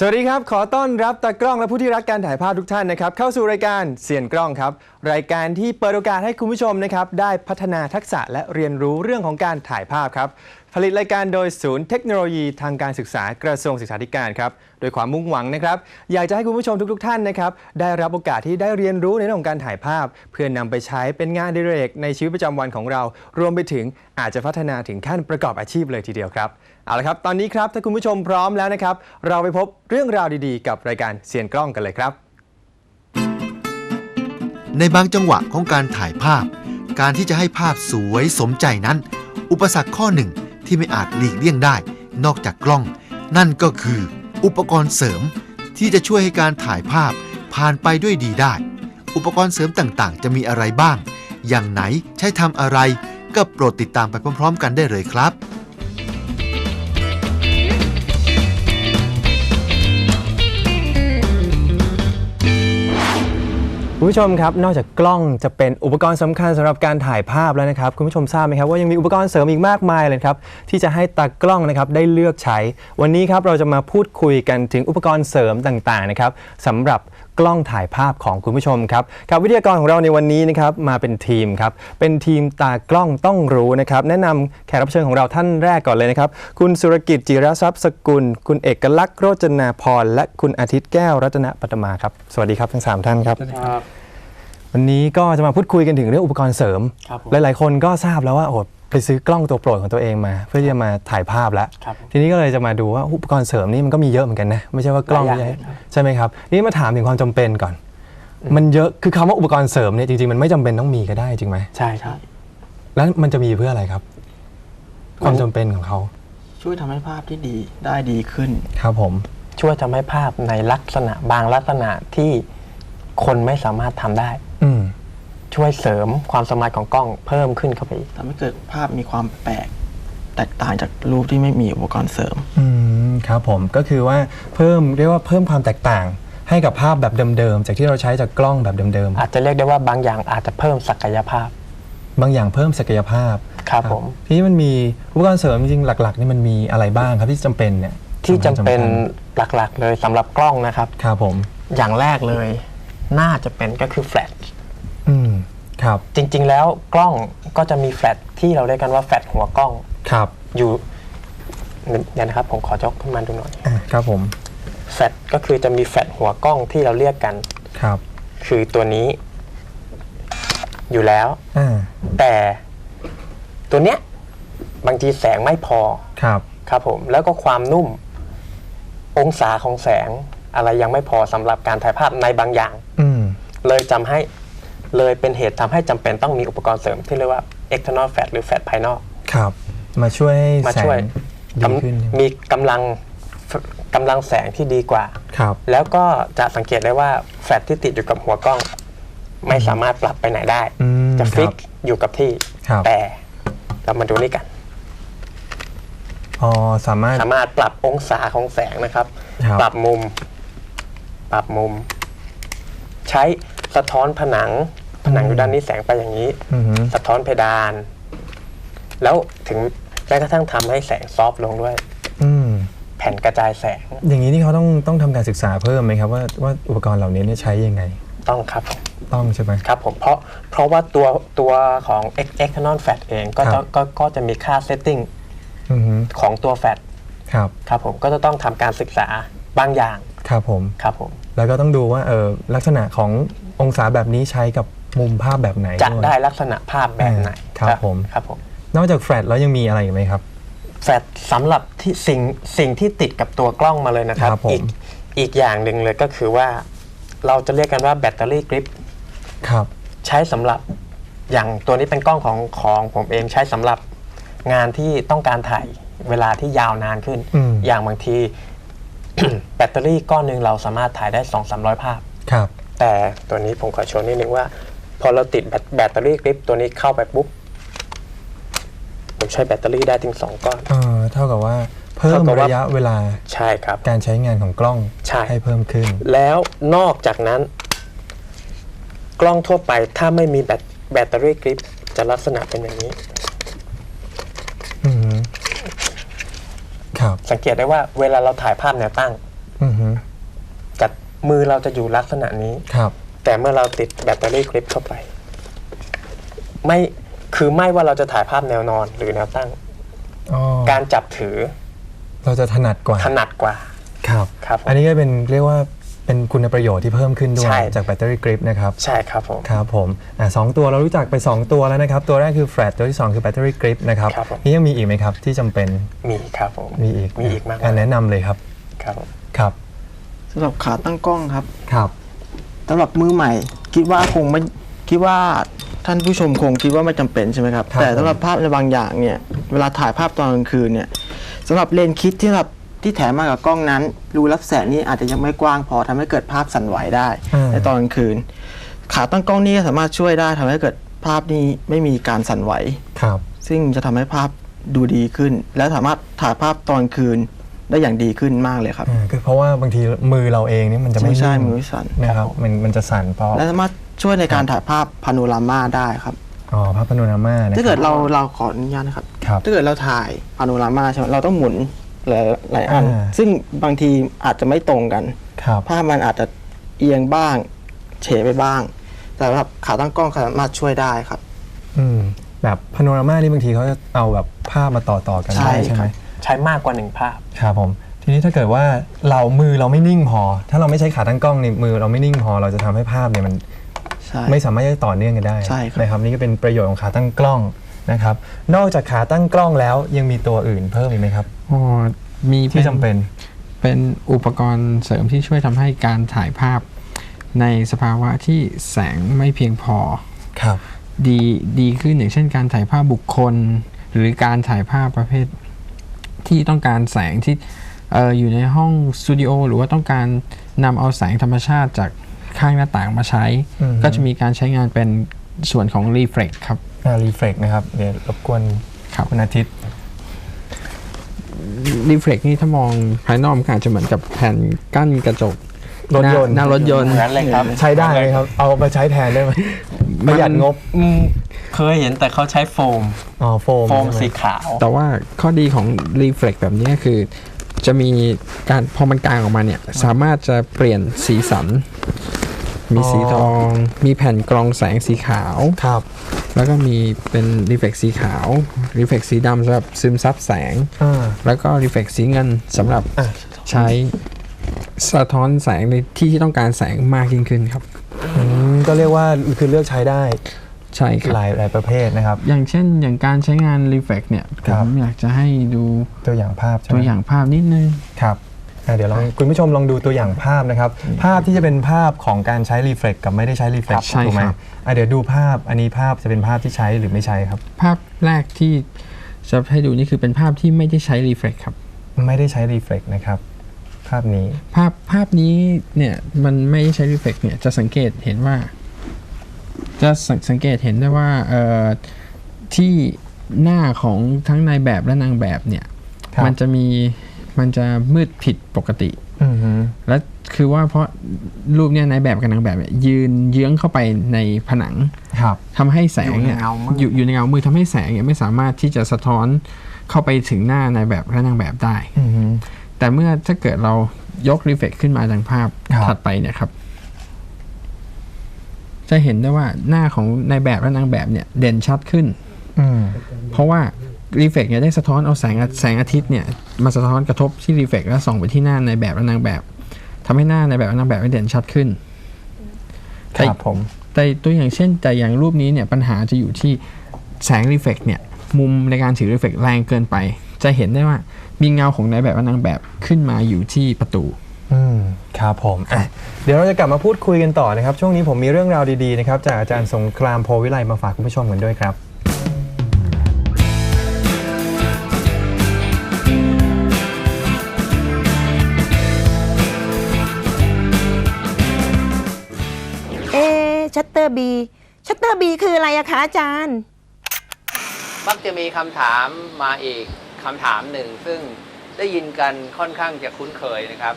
สวัสดีครับ ขอต้อนรับตากล้องและผู้ที่รักการถ่ายภาพทุกท่านนะครับ เข้าสู่รายการเสียนกล้องครับ รายการที่เปิดโอกาสให้คุณผู้ชมนะครับได้พัฒนาทักษะและเรียนรู้เรื่องของการถ่ายภาพครับ ผลิตรายการโดยศูนย์เทคโนโลยีทางการศึกษากระทรวงศึกษาธิการครับ โดยความมุ่งหวังนะครับ อยากจะให้คุณผู้ชมทุก ๆ ท่านนะครับได้รับโอกาสที่ได้เรียนรู้ในเรื่องของการถ่ายภาพ เพื่อนำไปใช้เป็นงานดิเรกในชีวิตประจำวันของเรา รวมไปถึงอาจจะพัฒนาถึงขั้นประกอบอาชีพเลยทีเดียวครับ เอาละครับ ตอนนี้ครับ ถ้าคุณผู้ชมพร้อมแล้วนะครับ เราไปพบเรื่องราวดีๆ กับรายการเสียนกล้องกันเลยครับ ในบางจังหวะของการถ่ายภาพ การที่จะให้ภาพสวยสมใจนั้น อุปสรรคข้อหนึ่งที่ไม่อาจหลีกเลี่ยงได้ นอกจากกล้อง นั่นก็คือ อุปกรณ์เสริม ที่จะช่วยให้การถ่ายภาพผ่านไปด้วยดีได้ อุปกรณ์เสริมต่างๆ จะมีอะไรบ้าง อย่างไหนใช้ทำอะไร ก็โปรดติดตามไปพร้อม ๆ กันได้เลยครับ คุณผู้ชมครับ นอกจากกล้องจะเป็นอุปกรณ์สำคัญสำหรับการถ่ายภาพแล้วนะครับ คุณผู้ชมทราบไหมครับว่ายังมีอุปกรณ์เสริมอีกมากมายเลยครับที่จะให้ตากล้องนะครับได้เลือกใช้ วันนี้ครับเราจะมาพูดคุยกันถึงอุปกรณ์เสริมต่างๆนะครับสำหรับ กล้องถ่ายภาพของคุณผู้ชมครับกับวิทยากรของเราในวันนี้นะครับมาเป็นทีมครับเป็นทีมตากล้องต้องรู้นะครับแนะนำแขกรับเชิญของเราท่านแรกก่อนเลยนะครับ คุณสุรกิจจิรทรัพย์สกุล คุณเอกลักษณ์โรจนาพรและคุณอาทิตย์แก้วรัตนปัตมาครับสวัสดีครับทั้งสามท่านครับ ครับ วันนี้ก็จะมาพูดคุยกันถึงเรื่องอุปกรณ์เสริม ครับผม หลาย ๆ คนก็ทราบแล้วว่าโอ้โห ไปซื้อกล้องตัวโปรดของตัวเองมา เพื่อที่จะมาถ่ายภาพแล้วครับผมทีนี้ก็เลยจะมาดูว่าอุปกรณ์เสริมนี่มันก็มีเยอะเหมือนกันนะไม่ใช่ว่ากล้องหลายอย่างใช่ครับใช่ไหมครับนี่มาถามถึงความจำเป็นก่อน มันเยอะคือคำว่าอุปกรณ์เสริมเนี่ยจริงๆมันไม่จำเป็นต้องมีก็ได้จริงไหมใช่ครับ แล้วมันจะมีเพื่ออะไรครับ ความจำเป็นของเขาช่วยทำให้ภาพที่ดีได้ดีขึ้น ครับผม ช่วยทำให้ภาพในลักษณะบางลักษณะที่คนไม่สามารถทำได้อืม ช่วยเสริมความสามารถของกล้องเพิ่มขึ้นเข้าไปอีกทำให้เกิดภาพมีความแปลก แตกต่างจากรูปที่ไม่มีอุปกรณ์เสริม อืมครับผมก็คือว่าเพิ่มเรียกว่าเพิ่มความแตกต่าง ให้กับภาพแบบเดิมๆจากที่เราใช้จากกล้องแบบเดิมอาจจะเรียกได้ว่าบางอย่างอาจจะเพิ่มศักยภาพ ๆบางอย่างเพิ่มศักยภาพครับผม ทีนี้มันมีอุปกรณ์เสริมจริงๆหลัก ๆ นี่มันมีอะไรบ้างครับที่จำเป็นเนี่ยที่จำเป็นสำคัญหลักๆเลยสำหรับกล้องนะครับ ครับผม อย่างแรกเลย น่าจะเป็นก็คือแฟลช อืมครับจริง ๆ แล้วกล้องก็จะมีแฟลชที่เราเรียกกันว่าแฟลชหัวกล้องครับอยู่เดี๋ยวนะครับผมขอยกขึ้นมาดูหน่อยอะครับผมแฟลชก็คือจะมีแฟลชหัวกล้องที่เราเรียกกัน ครับคือตัวนี้อยู่แล้ว อ่าแต่ตัวเนี้ยบางทีแสงไม่พอครับครับผมแล้วก็ความนุ่ม องศาของแสงอะไรยังไม่พอสำหรับการถ่ายภาพในบางอย่าง อืมเลยจำให้ เลยเป็นเหตุทำให้จำเป็นต้องมีอุปกรณ์เสริมที่เรียกว่า external flash หรือ flash ภายนอกครับ มาช่วยให้มาแสช่วยงกดีขึ้นำมีกำลังกำลังแสงที่ดีกว่าครับแล้วก็จะสังเกตได้ว่าแฟลชที่ติดอยู่กับหัวกล้อง ไม่สามารถปรับไปไหนได้อืมจะคฟิรักบอยู่กับที่ครับแต่เรามาดูนี่กันอ๋อสามารถสามารถปรับองศาของแสงนะครับครับปรับมุม ปรับมุม ใช้ สะท้อนผนัง ผนังอยู่ด้านนี้แสงไปอย่างนี้ อือหือสะท้อนเพดาน แล้วถึงแม้กระทั่งทำให้แสงซอฟต์ลงด้วย อืมแผ่นกระจายแสงอย่างนี้นี่เขาต้องต้องทำการศึกษาเพิ่มไหมครับว่าว่าอุปกรณ์เหล่านี้เนี่ยใช้ยังไง ต้องครับผม ต้องใช่ไหม ครับผมเพราะเพราะว่าตัวตัวของ external flash เองก็ครัจะบ ก็ก็จะมีค่า setting อือหือของตัวแฟลชครับครับผมก็จะต้องทำการศึกษาบางอย่างครับผม ครับผม แล้วก็ต้องดูว่าเออลักษณะของ องศาแบบนี้ใช้กับมุมภาพแบบไหนจะวยได้ลักษณะภาพแบบไหนครับผม ครับผมนอกจากแฟลชแล้วยังมีอะไรอีกไหมครับ แฟลชสำหรับที่สิ่งสิ่งที่ติดกับตัวกล้องมาเลยนะครับ ครับผม อีกอีกอย่างหนึ่งเลยก็คือว่า เราจะเรียกกันว่าแบตเตอรี่กริป ครับ ใช้สำหรับอย่างตัวนี้เป็นกล้องของของผมเองใช้สำหรับงานที่ต้องการถ่ายเวลาที่ยาวนานขึ้นอืมอย่างบางที แบตเตอรี่ก้อนหนึ่งเราสามารถถ่ายได้2 3 0 0ภาพ ครับ แต่ตัวนี้ผมขอโชว์นิดนึงว่า พอเราติดแบตแบตเตอรี่กริปตัวนี้เข้าไปปุ๊บ ผมใช้แบตเตอรี่ได้ถึง 2 ก้อน เอ่อเท่ากับว่าเพิ่มเท่ากับว่าระยะเวลาใช่ครับ การใช้งานของกล้องใช่เพิ่มขึ้น แล้วนอกจากนั้น กล้องทั่วไปถ้าไม่มีแบตแบตเตอรี่กริปจะลักษณะเป็นอย่างนี้อือหือครับ สังเกตได้ว่าเวลาเราถ่ายภาพแนวตั้งอือฮึจัด มือเราจะอยู่ลักษณะนี้ ครับ แต่เมื่อเราติดแบตเตอรี่คลิปเข้าไป ไม่คือไม่ว่าเราจะถ่ายภาพแนวนอนหรือแนวตั้ง อ๋อการจับถือเราจะถนัดกว่าถนัดกว่า ครับ ครับผมอันนี้ก็เป็นเรียกว่าเป็นคุณประโยชน์ที่เพิ่มขึ้นด้วใช่ ยจากแบตเตอรี่กริปนะครับ ใช่ครับผม ครับผมอะสองตัวเรารู้จักไป 2 ตัวแล้วนะครับ ตัวแรกคือแฟลตตัวที่ 2 คือแบตเตอรี่กริปนะครับครับผม นี่ยังมีอีกไหมครับ ที่จำเป็นมีครับผม มีอีกมีอีกมากอะมายแนะนำเลยครับครับผม ครับสำหรับขาตั้งกล้องครับครับสำหรับมือใหม่ คิดว่าคงไม่คิดว่าท่านผู้ชมคงคิดว่าไม่จำเป็นใช่ไหมครับ ครับแต่สำหรับภาพในบางอย่างเนี่ยเวลาถ่ายภาพตอนกลางคืนเนี่ยสำหรับเลนส์คิดที่สำหรับที่แถมมากับกล้องนั้น รูรับแสงนี้อาจจะยังไม่กว้างพอทำให้เกิดภาพสั่นไหวได้อ่า ในตอนกลางคืน ขาตั้งกล้องนี้ก็สามารถช่วยได้ทำให้เกิดภาพนี้ไม่มีการสั่นไหว ครับ ซึ่งจะทำให้ภาพดูดีขึ้น และสามารถถ่ายภาพตอนคืน ได้อย่างดีขึ้นมากเลยครับอ่าก็เพราะว่าบางทีมือเราเองนี่มันจะไม่ใช่ใช่นิ่งมือสั่นนะครับมันมันจะสั่นเพราะและสามารถช่วยในการถ่ายภาพพาโนรามาได้ครับอ๋อภาพพาโนรามานะถ้าเกิดเราเราขออนุญาตนะครับครับถ้าเกิดเราถ่ายพาโนรามาใช่ไหมเราต้องหมุนหลายหลายอันอ่าซึ่งบางทีอาจจะไม่ตรงกันครับภาพมันอาจจะเอียงบ้าง เฉไปบ้าง แต่สำหรับขาตั้งกล้องสามารถช่วยได้ครับ อืมแบบพาโนรามานี่บางทีเขาจะเอาแบบภาพมาต่อต่อๆกันใช่ได้ใช่ไหมครับ ใช้มากกว่าหนึ่งภาพ ครับผม ทีนี้ถ้าเกิดว่าเรามือเราไม่นิ่งพอ ถ้าเราไม่ใช้ขาตั้งกล้องนี่มือเราไม่นิ่งพอเราจะทำให้ภาพเนี่ยมัน ใช่ ไม่สามารถจะต่อเนื่องกันได้ใช่ครับ นะครับนี่ก็เป็นประโยชน์ของขาตั้งกล้องนะครับ นอกจากขาตั้งกล้องแล้วยังมีตัวอื่นเพิ่มอีกไหมครับ อ๋อมีที่จำเป็น เป็นอุปกรณ์เสริมที่ช่วยทำให้การถ่ายภาพ ในสภาวะที่แสงไม่เพียงพอ ครับ ดีดีขึ้นอย่างเช่นการถ่ายภาพบุคคล หรือการถ่ายภาพประเภท ที่ต้องการแสงที่เอออยู่ในห้องสตูดิโอหรือว่าต้องการนำเอาแสงธรรมชาติจากข้างหน้าต่างมาใช้อืมก็จะมีการใช้งานเป็นส่วนของ Reflex ครับรีเฟล็กนะครับ เดี๋ยวรบกวนครับคุณอาทิตย์ Reflex นี่ถ้ามองภายนอกมันก็อาจจะเหมือนกับแผ่นกั้นกระจกรถยนต์หน้าหน้ารถยนต์เหมือนเลยครับ ใช้ได้ไหมครับ เอามาใช้แทนได้ไหม ประหยัดงบ อืมเคยเห็นแต่เขาใช้โฟม อ๋อโฟมโฟมใช่ไหสีขาว แต่ว่าข้อดีของ Reflex แบบนี้ก็คือจะมีการพอมันกลางออกมาเนี่ย สามารถจะเปลี่ยนสีสัน มีสีทอง มีแผ่นกรองแสงสีขาว ครับ แล้วก็มีเป็น Reflex สีขาว Reflex สีดำสำหรับซึมซับแสง อ่า แล้วก็ Reflex สีเงินสำหรับอะ ใช้สะท้อนแสงในที่ที่ต้องการแสงมากยิ่งขึ้นครับ อืม ก็เรียกว่าคือเลือกใช้ได้ใช่ครับหลายหลายประเภทนะครับ อย่างเช่นอย่างการใช้งาน Reflex เนี่ยผครับ มอยากจะให้ดูตัวอย่างภาพใช่ไหมตัวอย่างภาพนิดนึง ครับอะเดี๋ยวลองคุณผู้ชมลองดูตัวอย่างภาพนะครับ ภาพที่จะเป็นภาพของการใช้รีเฟล็กกับไม่ได้ใช้รีเฟล็กใช่ถูกไหมครับ อะเดี๋ยวดูภาพอันนี้ภาพจะเป็นภาพที่ใช้หรือไม่ใช้ครับ ภาพแรกที่จะให้ดูนี่คือเป็นภาพที่ไม่ได้ใช้ Reflex ครับ ไม่ได้ใช้รีเฟล็กนะครับ ภาพนี้ ภาพภาพนี้เนี่ยมันไม่ได้ใช้ Reflex เนี่ยจะสังเกตเห็นว่า จะสังสังเกตเห็นได้ว่าเอ่อที่หน้าของทั้งนายแบบและนางแบบเนี่ย ครับ มันจะมีมันจะมืดผิดปกติ อือฮึและคือว่าเพราะรูปเนี่ยนายแบบกับนางแบบเนี่ยยืนเยื้องเข้าไปในผนังครับ ทำให้แสงเนี่ยอยู่ในเงามืด อยู่อยู่ในเงามืดทำให้แสงเนี่ยไม่สามารถที่จะสะท้อนเข้าไปถึงหน้านายแบบและนางแบบได้ อือฮึ แต่เมื่อถ้าเกิดเรายกรีเฟกขึ้นมาดังภาพครับถัดไปเนี่ยครับ จะเห็นได้ว่าหน้าของนายแบบและนางแบบเนี่ย เด่นชัดขึ้นอืมเพราะว่ารีเฟกเนี่ยได้สะท้อนเอาแสงอาแสงอาทิตย์เนี่ยมาสะท้อนกระทบที่รีเฟกแล้วส่องไปที่หน้านายแบบและนางแบบทำให้หน้านายแบบและนางแบบเด่นชัดขึ้นครับผมแต่ตัวอย่างเช่น แต่อย่างรูปนี้เนี่ยปัญหาจะอยู่ที่แสงรีเฟกเนี่ย มุมในการถือรีเฟกแรงเกินไป จะเห็นได้ว่ามีเงาของนายแบบและนางแบบขึ้นมาอยู่ที่ประตู อืมครับผมอะเดี๋ยวเราจะกลับมาพูดคุยกันต่อนะครับ ช่วงนี้ผมมีเรื่องราวดีๆนะครับจากอาจารย์สงครามโพวิไลมาฝากคุณผู้ชมกันด้วยครับ เอ๊ชัตเตอร์บีชัตเตอร์บีคืออะไรอะคะอาจารย์ มักจะมีคำถามมาอีก คำถามหนึ่ง ซึ่งได้ยินกันค่อนข้างจะคุ้นเคยนะครับ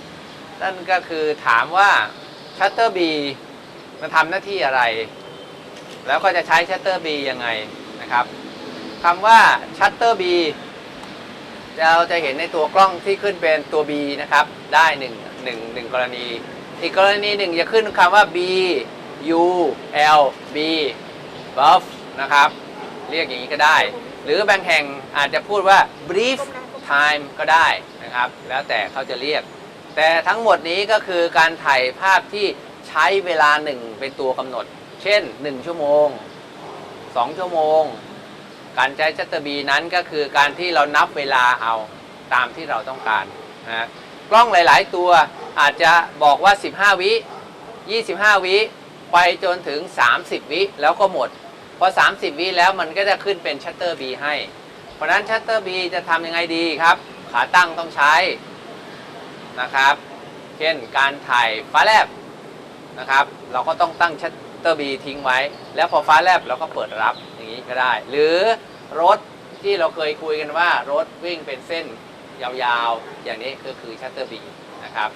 นั่นก็คือถามว่าชัตเตอร์บีมันทำหน้าที่อะไร แล้วก็จะใช้ชัตเตอร์บียังไงนะครับคำว่าชัตเตอร์บีเราจะเห็นในตัวกล้องที่ขึ้นเป็นตัว B นะครับ ได้หนึ่งหนึ่งหนึ่งกรณี อีกกรณีหนึ่งจะขึ้นคำว่า B U L B buff นะครับ เรียกอย่างนี้ก็ได้ รือบางแห่งอาจจะพูดว่า brief time ก็ได้นะครับ แล้วแต่เขาจะเรียก แต่ทั้งหมดนี้ก็คือการถ่ายภาพที่ใช้เวลาหนึ่งเป็นตัวกำหนด เช่น 1 ชั่วโมง 2 ชั่วโมง การใช้ชัตเตอร์บีนั้นก็คือการที่เรานับเวลาเอาตามที่เราต้องการนะฮะกล้องหลาย ๆ ตัวอาจจะบอกว่า 15 วิ 25 วิ ไปจนถึง 30 วิ แล้วก็หมด พอ 30 วิแล้วมันก็จะขึ้นเป็นชัตเตอร์บีให้ เพราะนั้นชัตเตอร์บีจะทำยังไงดีครับ ขาตั้งต้องใช้นะครับ เช่นการถ่ายฟ้าแลบนะครับ เราก็ต้องตั้งชัตเตอร์บีทิ้งไว้ แล้วพอฟ้าแลบเราก็เปิดรับอย่างนี้ก็ได้ หรือรถที่เราเคยคุยกันว่ารถวิ่งเป็นเส้นยาวๆ อย่างนี้ก็คือชัตเตอร์บีนะครับ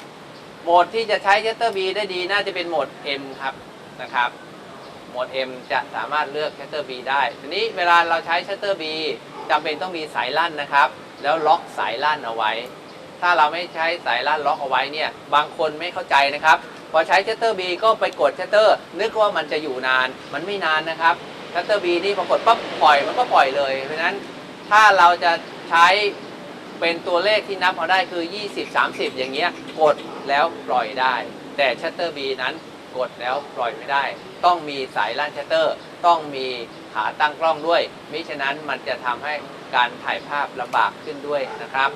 โหมดที่จะใช้ชัตเตอร์บีได้ดีน่าจะเป็นโหมด M ครับนะครับ หมด M จะสามารถเลือกชัตเตอร์ B ได้ ทีนี้เวลาเราใช้ชัตเตอร์ B จำเป็นต้องมีสายลั่นนะครับ แล้วล็อกสายลั่นเอาไว้ ถ้าเราไม่ใช้สายลั่นล็อกเอาไว้เนี่ย บางคนไม่เข้าใจนะครับ พอใช้ชัตเตอร์ B ก็ไปกดชัตเตอร์ นึกว่ามันจะอยู่นาน มันไม่นานนะครับชัตเตอร์ B นี่พอกดปั๊บปล่อยมันก็ปล่อยเลย เพราะฉะนั้นถ้าเราจะใช้เป็นตัวเลขที่นับเอาได้คือ 20 30 อย่างเงี้ย กดแล้วปล่อยได้ แต่ชัตเตอร์ B นั้น กดแล้วปล่อยไม่ได้ ต้องมีสายลั่นชัตเตอร์ ต้องมีขาตั้งกล้องด้วย มิฉะนั้นมันจะทำให้การถ่ายภาพลำบากขึ้นด้วยนะครับ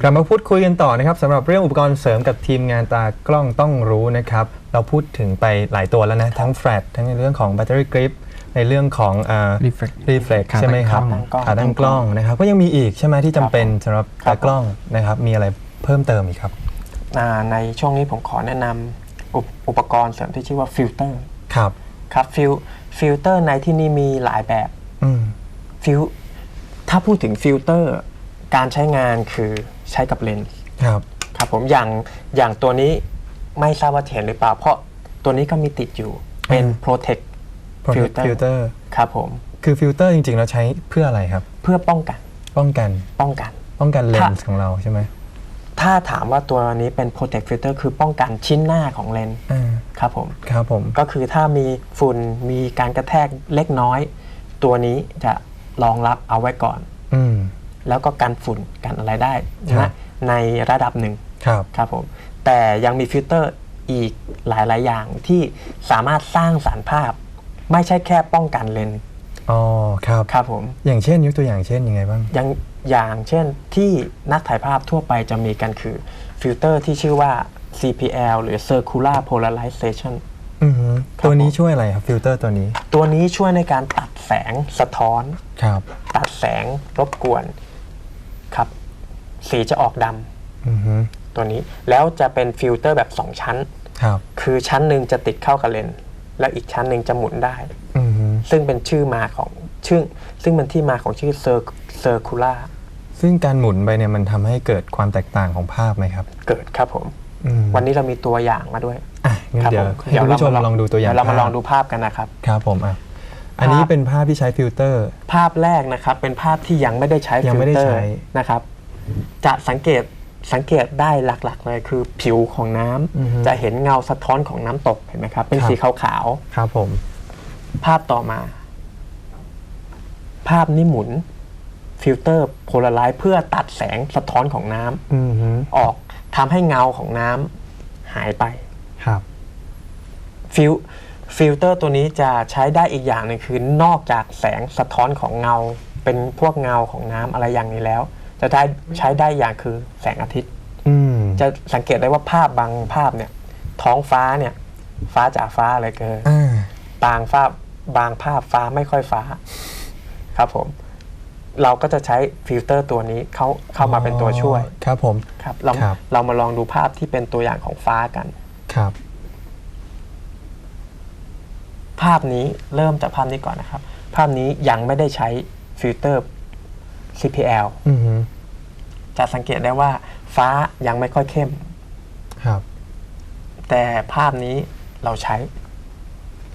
กลับมาพูดคุยกันต่อนะครับสำหรับเรื่องอุปกรณ์เสริมกับทีมงานตากล้องต้องรู้นะครับ เราพูดถึงไปหลายตัวแล้วนะ ทั้งแฟลชทั้งในเรื่องของแบตเตอรี่กริปในเรื่องของเอ่อ Reflect reflex ขาตั้งใช่ไหมครับกล้อง ขาตั้งกล้องนะครับ ก็ยังมีอีกใช่ไหมที่จำเป็นสำหรับตากล้องนะครับ มีอะไรเพิ่มเติมอีกครับ อ่าในช่วงนี้ผมขอแนะนำ อุปอุปกรณ์เสริมที่ชื่อว่าฟิลเตอร์ครับครับฟิลฟิลเตอร์ในที่นี้มีหลายแบบอืมฟิลถ้าพูดถึงฟิลเตอร์ การใช้งานคือใช้กับเลนส์ครับครับผมอย่างอย่างตัวนี้ไม่ทราบว่าเห็นหรือเปล่า เพราะตัวนี้ก็มีติดอยู่เป็นอืม Protect Protect Filter filter ครับผมคือฟิลเตอร์จริงๆเราใช้เพื่ออะไรครับ เพื่อป้องกัน ป้องกันป้องกัน ป้องกันเลนถ้าส์ของเราใช่ไหม ถ้าถามว่าตัวนี้เป็น Protect Filter คือป้องกันชิ้นหน้าของเลนส์อ่าครับผมครับผมก็คือถ้ามีฝุ่นมีการกระแทกเล็กน้อย ตัวนี้จะรองรับเอาไว้ก่อนอืมแล้วก็กันฝุ่นกันอะไรได้ครันะบในระดับหนึ่งครับครับผมแต่ยังมีฟิลเตอร์อีกหลาย ๆ อย่างที่สามารถสร้างสารภาพ ไม่ใช่แค่ป้องกันเลนส์อ๋อครับครับผมอย่างเช่นยกตัวอย่างเช่นยังไงบ้างยัง อย่างเช่นที่นักถ่ายภาพทั่วไปจะมีกันคือฟิลเตอร์ที่ชื่อว่า CPL หรือ Circular Polarization อือฮึครับตัวนี้ผม ช่วยอะไรครับฟิลเตอร์ตัวนี้ตัวนี้ช่วยในการตัดแสงสะท้อน ครับตัดแสงรบกวนครับ สีจะออกดอือฮึำตัวนี้ แล้วจะเป็นฟิลเตอร์แบบ 2 ชั้น ครับคือชั้นหนึ่งจะติดเข้ากับเลนส์แล้วอีกชั้นหนึ่งจะหมุนได้ อือฮึซึ่งเป็นชื่อมาของ ชื่อซึ่งเป็นที่มาของชื่อเซอร์เซอร์คูล่าซึ่งการหมุนไปเนี่ยมันทำให้เกิดความแตกต่างของภาพไหมครับเกิดครับผม อืมวันนี้เรามีตัวอย่างมาด้วย อะงั้นครับเดี๋ยวผมให้คุณผู้ชมลองดูตัวอย่างเดี๋ยวเรามาภพลองดูภาพกันนะครับ ครับผมอะอันนี้ภาพเป็นภาพที่ใช้ฟิลเตอร์ ภาพแรกนะครับเป็นภาพที่ยังไม่ได้ใช้ยังฟิไม่ลได้เตอใช้ร์นะครับ จะสังเกตสังเกตได้หลักๆเลยคือผิวของน้ำอือฮึจะเห็นเงาสะท้อนของน้ำตกเห็นไหมครับ เป็นครับสีขาวครับผม ๆภาพต่อมา ภาพนี้หมุนฟิลเตอร์โพลาไรซ์เพื่อตัดแสงสะท้อนของน้ำอือฮึออกทำให้เงาของน้ำหายไปครับฟิลฟิลเตอร์ตัวนี้จะใช้ได้อีกอย่างหนึ่งคือนอกจากแสงสะท้อนของเงา เป็นพวกเงาของน้ำอะไรอย่างนี้แล้ว จะได้ใช้ได้อย่างคือแสงอาทิตย์อืมจะสังเกตได้ว่าภาพบางภาพเนี่ย ท้องฟ้าเนี่ย ฟ้าจากฟ้าเลยเกินอ่าบางภาพบางภาพฟ้าไม่ค่อยฟ้า ครับผมเราก็จะใช้ฟิลเตอร์ตัวนี้เข้าเข้ามาเป็นตัวช่วยครับผมครับเราครับ เรามาลองดูภาพที่เป็นตัวอย่างของฟ้ากัน ครับ ภาพนี้เริ่มจากภาพนี้ก่อนนะครับ ภาพนี้ยังไม่ได้ใช้ฟิลเตอร์ CPL อือฮึจะสังเกตได้ว่าฟ้ายังไม่ค่อยเข้ม ครับ แต่ภาพนี้เราใช้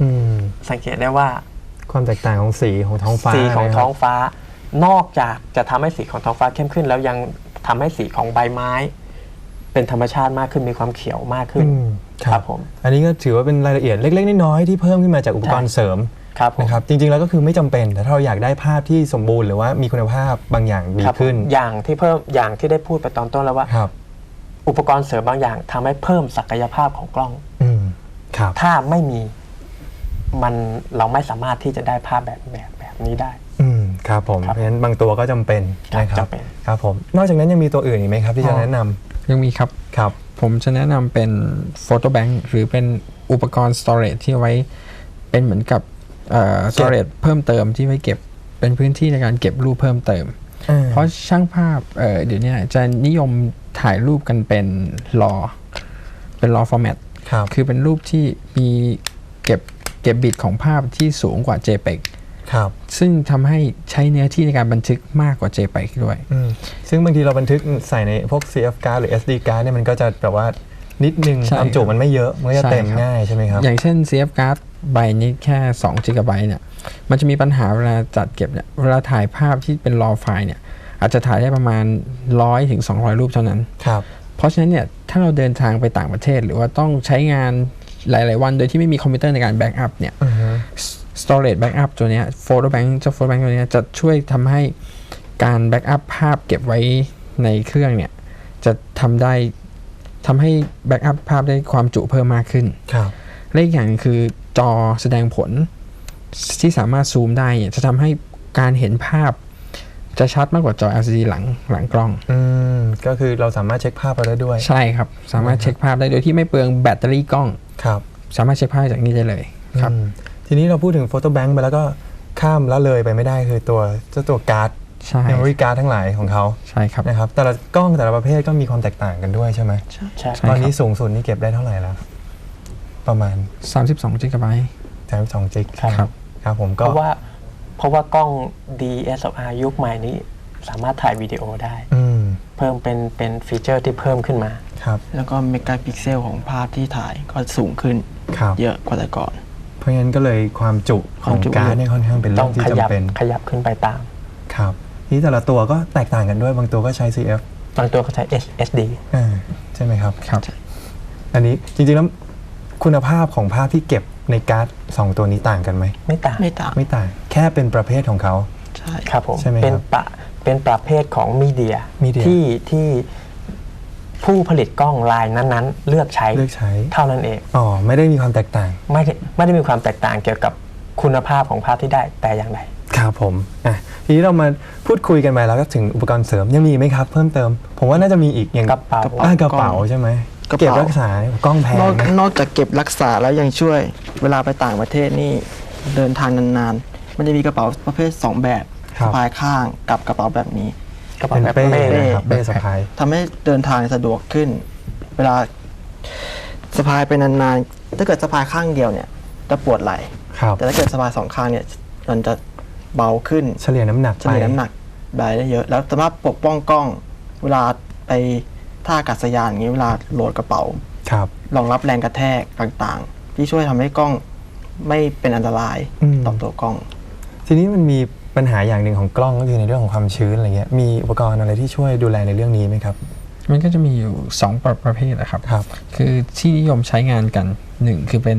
อืมสังเกตได้ว่า ความแตกต่างของสีของท้องฟ้าสีของนะครับท้องฟ้า นอกจากจะทำให้สีของท้องฟ้าเข้มขึ้น แล้วยังทำให้สีของใบไม้ เป็นธรรมชาติมากขึ้นมีความเขียวมากขึ้นอืมครับผมอันนี้ก็ถือว่าเป็นรายละเอียดเล็ก ๆ น้อยๆที่เพิ่มขึ้นมาจากอุปกรณ์เสริมครับผมนะครับจริงๆแล้วก็คือไม่จำเป็นแต่ถ้าเราอยากได้ภาพที่สมบูรณ์หรือว่ามีคุณภาพบางอย่างดีครับผมขึ้น อย่างที่เพิ่มอย่างที่ได้พูดไปตอนต้นแล้วว่าครับอุปกรณ์เสริมบางอย่างทำให้เพิ่มศักยภาพของกล้องอืมครับถ้าไม่มี มันเราไม่สามารถที่จะได้ภาพแบบแบบแบบนี้ได้ อืมครับผมครับเพราะฉะนั้นบางตัวก็จำเป็นครับนะครับจำเป็นครับผมนอกจากนั้นยังมีตัวอื่นอีกไหมครับ ที่จะแนะนำยังมีครับครับ ผมจะแนะนำเป็น Photo Bank หรือเป็นอุปกรณ์ storage ที่เอาไว้เป็นเหมือนกับเอ่อ storage เพิ่มเติมที่ไว้เก็บเป็นพื้นที่ในการเก็บรูปเพิ่มเติม เพราะช่างภาพเอ่อเดี๋ยวนี้จะนิยมถ่ายรูปกันเป็นรอเป็นรอ format ครับคือเป็นรูปที่มีเก็บ เก็บบิตของภาพที่สูงกว่า JPEG ครับซึ่งทำให้ใช้เนื้อที่ในการบันทึกมากกว่า JPEG ด้วยอืมซึ่งบางทีเราบันทึกใส่ในพวก CF card หรือ SD card เนี่ยมันก็จะแบบว่านิดนึงใช่ความจุมันไม่เยอะ มันก็จะใช่เต็มครับง่ายใช่ไหมครับ อย่างเช่น CF card ใบนี้แค่2 g b เนี่ย มันจะมีปัญหาเวลาจัดเก็บเนี่ย เวลาถ่ายภาพที่เป็น raw ไฟล์เนี่ย อาจจะถ่ายได้ประมาณ 100ถึง200 รูปเท่านั้น ครับ เพราะฉะนั้นเนี่ย ถ้าเราเดินทางไปต่างประเทศ หรือว่าต้องใช้งาน หลาย ๆ วันโดยที่ไม่มีคอมพิวเตอร์ในการแบ็กอัพเนี่ยอือฮึ storage backup ตัวเนี้ย photo bank เจ้า photo bank ตัวเนี้ยจะช่วยทำให้การแบ็กอัพภาพเก็บไว้ในเครื่องเนี่ย จะทำได้ทำให้แบ็กอัพภาพได้ความจุเพิ่มมากขึ้นครับและอีกอย่างหนึ่งคือจอแสดงผลที่สามารถซูมได้เนี่ยจะทำให้การเห็นภาพจะชัดมากกว่าจอ LCD หลังหลังกล้อง อืม ก็คือเราสามารถเช็คภาพเราได้ด้วย ใช่ครับ สามารถเช็คภาพได้โดยที่ไม่เปลืองแบตเตอรี่กล้อง ครับสามารถเช็คภาพจากนี้ได้เลยครับอืมทีนี้เราพูดถึงโฟโต้แบงค์ไปแล้วก็ข้ามละเลยไปไม่ได้คือตัวเจ้าตัวการ์ดใช่เมมโมรี่การ์ดทั้งหลายของเขาใช่ครับนะครับ แต่ละกล้องแต่ละประเภทก็มีความแตกต่างกันด้วยใช่ไหมใช่ใช่ตอนนี้ครับสูงสุดนี่เก็บได้เท่าไหร่แล้ว ประมาณ 32 g b 32จิกครับครับผมเพก็ราะว่าเพราะว่ากล้อง DSLR ยุคใหม่นี้สามารถถ่ายวิดีโอได้อืมเพิ่มเป็นเป็นฟีเจอร์ที่เพิ่มขึ้นมา ครับแล้วก็เมกะพิกเซลของภาพที่ถ่ายก็สูงขึ้น ครับ เยอะกว่าแต่ก่อน เพราะงั้นก็เลยความจุขควาอมงจุการ์ดเนี่ยค่อนข้างเป็นต้เรื่อองงที่ขยับจำเป็นขยับขึ้นไปตามครับทีนี้แต่ละตัวก็แตกต่างกันด้วยบางตัวก็ใช้ CF บางตัวก็ใช้ SSD อ่าใช่ไหมครับ ครับ อันนี้จริงๆแล้วคุณภาพของภาพที่เก็บในการ์ดสองตัวนี้ต่างกันไหม ไม่ต่าง ไม่ต่างไม่ต่างแค่เป็นประเภทของเขา ใช่ ครับผม ใช่ไหมครับเป็นปะเป็นประเภทของมีเดียมีเดียที่ที่ ผู้ผลิตกล้องลายนั้นๆ เลือกใช้เลือกใช้ เท่านั้นเองอ๋อ ไม่ได้มีความแตกต่าง ไม่ได้ไม่ได้มีความแตกต่างเกี่ยวกับคุณภาพของภาพที่ได้แต่อย่างใดครับผมอะทีนี้เรามาพูดคุยกันไปแล้วก็ถึงอุปกรณ์เสริมยังมีไหมครับ เพิ่มเติม ผมว่าน่าจะมีอีกอย่างกระเป๋าอ่กระเป๋าใช่ไหมกระเป๋า เก็บรักษากล้องแพงนอกนะนอกจากเก็บรักษาแล้วยังช่วย เวลาไปต่างประเทศนี่เดินทางนานๆ มันจะมีกระเป๋าประเภท 2 แบบครัสะบพายข้างกับกระเป๋าแบบนี้ กระเป๋าเป็นแบบเป้เป้นะครับเป้สะพายทำให้เดินทางสะดวกขึ้น เวลาสะพายไปนานๆ ถ้าเกิดสะพายข้างเดียวเนี่ยจะปวดไหล่ครับแต่ถ้าเกิดสะพายสองข้างเนี่ยมันจะเบาขึ้นเฉลี่ยน้ำหนักเฉลี่ยน้ำหนักได้ได้เยอะ แล้วสามารถปกป้องกล้อง เวลาไปท่าอากาศยานอย่างนี้เวลาโหลดกระเป๋าครับรองรับแรงกระแทกต่างๆ ที่ช่วยทำให้กล้องไม่เป็นอันตรายอืมต่อตัวกล้อง ทีนี้มันมี ปัญหาอย่างหนึ่งของกล้องก็คือในเรื่องของความชื้นอะไรเงี้ยมีอุปกรณ์อะไรที่ช่วยดูแลในเรื่องนี้ไหมครับ มันก็จะมีอยู่ 2 ประประเภทนะครับครับ คือที่นิยมใช้งานกันหนึ่งคือเป็น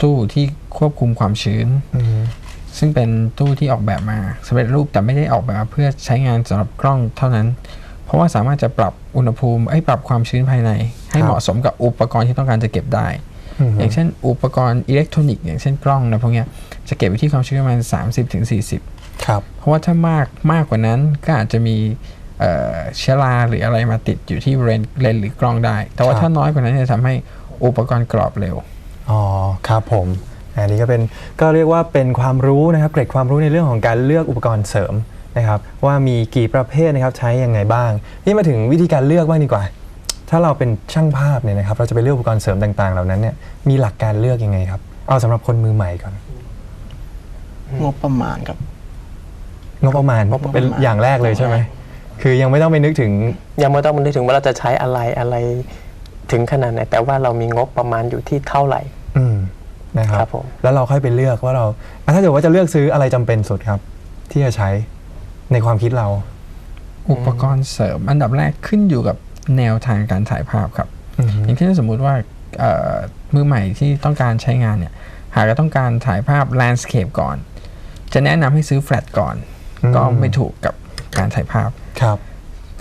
ตู้ที่ควบคุมความชื้น อืมซึ่งเป็นตู้ที่ออกแบบมาสำเร็จรูปแต่ไม่ได้ออกแบบมาเพื่อใช้งานสำหรับกล้องเท่านั้น เพราะว่าสามารถจะปรับอุณหภูมิไอ้ยปรับความชื้นภายใน ให้เหมาะสมกับอุปกรณ์ที่ต้องการจะเก็บได้ อืมอย่างเช่นอุปกรณ์อิเล็กทรอนิกส์อย่างเช่นกล้องนะพวกเนี้ยจะเก็บไว้ที่ความชื้นประมาณ 30-40 ครับเพราะว่าถ้ามากมากกว่านั้นก็อาจจะมีเอ่อเชื้อราหรืออะไรมาติดอยู่ที่เลนเลนส์หรือกล้องได้ แต่ว่าครับถ้าน้อยกว่านั้นจะทำให้อุปกรณ์กรอบเร็วอ๋อครับผมอันนี้ก็เป็นก็เรียกว่าเป็นความรู้นะครับเกร็ดความรู้ในเรื่องของการเลือกอุปกรณ์เสริมนะครับว่ามีกี่ประเภทนะครับใช้ยังไงบ้าง นี่มาถึงวิธีการเลือกบ้างดีกว่า ถ้าเราเป็นช่างภาพเนี่ยนะครับเราจะไปเลือกอุปกรณ์เสริมต่างๆ เหล่านั้นเนี่ยมีหลักการเลือกยังไงครับ เอาสำหรับคนมือใหม่ก่อน งบประมาณครับ งบประมาณงบประมาณเป็นอย่างแรกเลยใช่ไหมคือยังไม่ต้องไปนึกถึง ยังไม่ต้องนึกถึงว่าเราจะใช้อะไรอะไรถึงขนาดไหนแต่ว่าเรามีงบประมาณอยู่ที่เท่าไหร่อืมนะครับครับผมแล้วเราค่อยไปเลือกว่าเราอะถ้าเกิดว่าจะเลือกซื้ออะไรจำเป็นสุดครับ ที่จะใช้ในความคิดเรา อุปกรณ์เสริมอันดับแรกขึ้นอยู่กับแนวทางการถ่ายภาพครับอย่างเช่นสมมุติว่าเอ่อมือใหม่ที่ต้องการใช้งานเนี่ย หากจะต้องการถ่ายภาพ landscape ก่อน จะแนะนำให้ซื้อแฟลตก่อนอืม ก็ไม่ถูกกับการถ่ายภาพครับ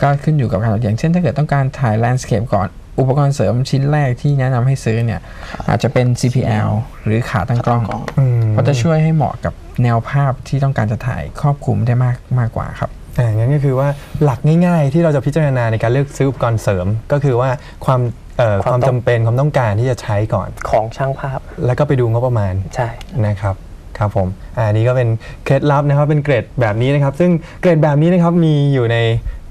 ก็ขึ้นอยู่กับการอย่างเช่นถ้าเกิดต้องการถ่าย landscape ก่อนอุปกรณ์เสริมชิ้นแรกที่แนะนำให้ซื้อเนี่ย อาจจะเป็น CPL หรือขาตั้งกล้องกล้องอืมเพราะจะช่วยให้เหมาะกับแนวภาพที่ต้องการจะถ่ายครอบคลุมได้มากมากกว่าครับอ่างั้นก็คือว่าหลักง่ายๆ ที่เราจะพิจารณาในการเลือกซื้ออุปกรณ์เสริม ก็คือว่าความเอ่อความมคาวต้องจำเป็นความต้องการที่จะใช้ก่อน ของช่างภาพ แล้วก็ไปดูงบประมาณใช่นะครับ ครับผมอะอันนี้ก็เป็นเคล็ดลับนะครับเป็นเกรดแบบนี้นะครับ ซึ่งเกรดแบบนี้นะครับมีอยู่ใน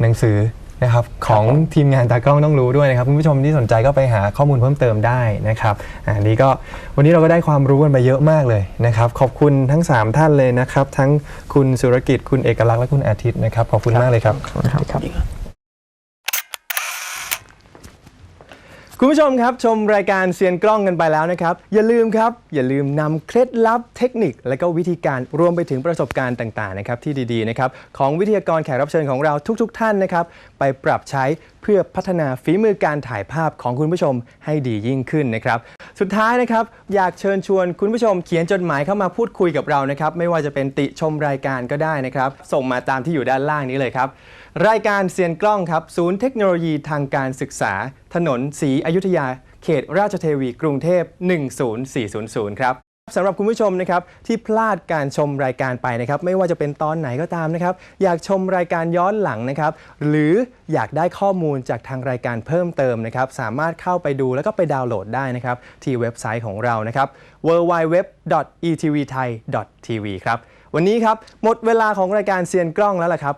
หนังสือนะครับของทีมงานตากล้องต้องรู้ด้วยนะครับคุณผู้ชมที่สนใจก็ไปหาข้อมูลเพิ่มเติมได้นะครับอะอันนี้ก็วันนี้เราก็ได้ความรู้กันไปเยอะมากเลยนะครับขอบคุณทั้ง 3 ท่านเลยนะครับ ทั้งคุณสุรกิจคุณเอกลักษณ์และคุณอาทิตย์นะครับขอบคุณมากเลยครับ คุณผู้ชมครับชมรายการเซียนกล้องกันไปแล้วนะครับ อย่าลืมครับ อย่าลืมนำเคล็ดลับเทคนิค และก็วิธีการรวมไปถึงประสบการณ์ต่างๆนะครับที่ดีๆนะครับของวิทยากรแขกรับเชิญของเราทุก ๆ ท่านนะครับ ไปปรับใช้เพื่อพัฒนาฝีมือการถ่ายภาพของคุณผู้ชมให้ดียิ่งขึ้นนะครับ สุดท้ายนะครับ อยากเชิญชวนคุณผู้ชมเขียนจดหมายเข้ามาพูดคุยกับเรานะครับ ไม่ว่าจะเป็นติชมรายการก็ได้นะครับ ส่งมาตามที่อยู่ด้านล่างนี้เลยครับ รายการเซียนกล้องครับ ศูนย์เทคโนโลยีทางการศึกษา ถนนศรีอยุธยา เขตราชเทวีกรุงเทพ 10400 ครับสำหรับคุณผู้ชมนะครับที่พลาดการชมรายการไปนะครับไม่ว่าจะเป็นตอนไหนก็ตามนะครับอยากชมรายการย้อนหลังนะครับหรืออยากได้ข้อมูลจากทางรายการเพิ่มเติมนะครับสามารถเข้าไปดูแล้วก็ไปดาวน์โหลดได้นะครับที่เว็บไซต์ของเรานะครับ www.etvthai.tv ครับวันนี้ครับหมดเวลาของรายการเซียนกล้องแล้วล่ะครับ